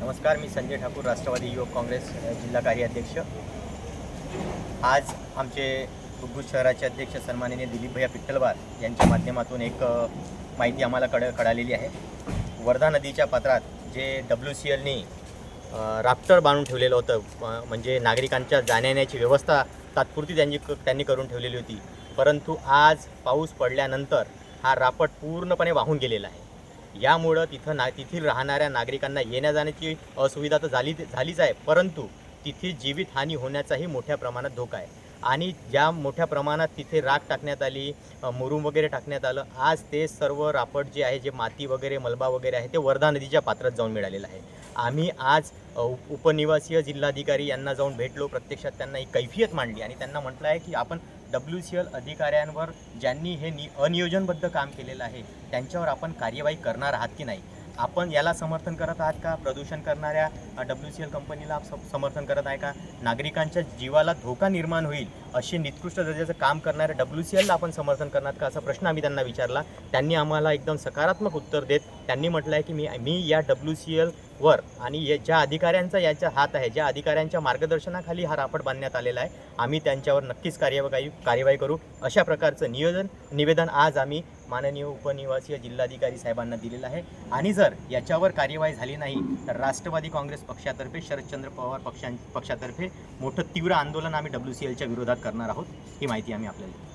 नमस्कार मी संजय ठाकूर राष्ट्रवादी युवक काँग्रेस अ, जिल्हा कार्याध्यक्ष. आज आमचे गुग्गूज शहराचे अध्यक्ष सन्माननीय दिलीप भैया यांच्या माध्यमातून एक माहिती आम्हाला कळ कळालेली आहे. वर्धा नदीच्या पात्रात जे डब्ल्यू सी एलनी राफ्टर बांधून ठेवलेलं होतं म्हणजे नागरिकांच्या जाण्यायेण्याची व्यवस्था तात्पुरती त्यांनी क- त्यांनी करून ठेवलेली होती. परंतु आज पाऊस पडल्यानंतर हा रापट पूर्णपणे वाहून गेलेला आहे. यामुळं तिथं ना तेथील राहणाऱ्या नागरिकांना येण्या जाण्याची असुविधा तर झाली झालीच आहे परंतु तिथे जीवितहानी होण्याचाही मोठ्या प्रमाणात धोका आहे. आणि ज्या मोठ्या प्रमाणात तिथे राख टाकण्यात आली मुरूम मुरुम वगैरे टाकण्यात आलं आज ते सर्व रापट जे आहे जे माती वगैरे मलबा वगैरे आहे ते वर्धा नदीच्या पात्रात जाऊन मिळालेलं आहे. आम्ही आज उप- उपनिवासीय जिल्हाधिकारी यांना जाऊन भेटलो प्रत्यक्षात त्यांना ही कैफियत मांडली आणि त्यांना म्हटलं आहे की आपण डब्ल्यू सी एल अधिकाऱ्यांवर ज्यांनी हे नि अनियोजनबद्ध काम केलेलं आहे त्यांच्यावर आपण कार्यवाही करणार आहात की नाही? आपण याला समर्थन करत आहात का? प्रदूषण करणाऱ्या डब्ल्यू सी एल कंपनीला समर्थन करत आहे का? नागरिकांच्या जीवाला धोका निर्माण होईल अशी निकृष्ट दर्जाचं काम करणाऱ्या डब्ल्यू सी एलला आपण समर्थन करणार का? असा प्रश्न आम्ही त्यांना विचारला. त्यांनी आम्हाला एकदम सकारात्मक उत्तर देत त्यांनी म्हटलं आहे की मी मी या डब्ल्यू सी एलवर आणि या- ज्या अधिकाऱ्यांचा याच्या हात आहे ज्या अधिकाऱ्यांच्या मार्गदर्शनाखाली हा रापड बांधण्यात आलेला आहे आम्ही त्यांच्यावर नक्कीच कार्यवाही कार्यवाही करू. अशा प्रकारचं नियोजन निवेदन आज आम्ही माननीय उपनिवासीय जिल्हाधिकारी साहेबांना दिलेलं आहे. आणि जर याच्यावर कार्यवाही झाली नाही तर राष्ट्रवादी काँग्रेस पक्षातर्फे शरदचंद्र पवार पक्षां पक्षातर्फे मोठं तीव्र आंदोलन आम्ही डब्ल्यू सी एलच्या विरोधात करणार आहोत ही माहिती आम्ही आपल्याला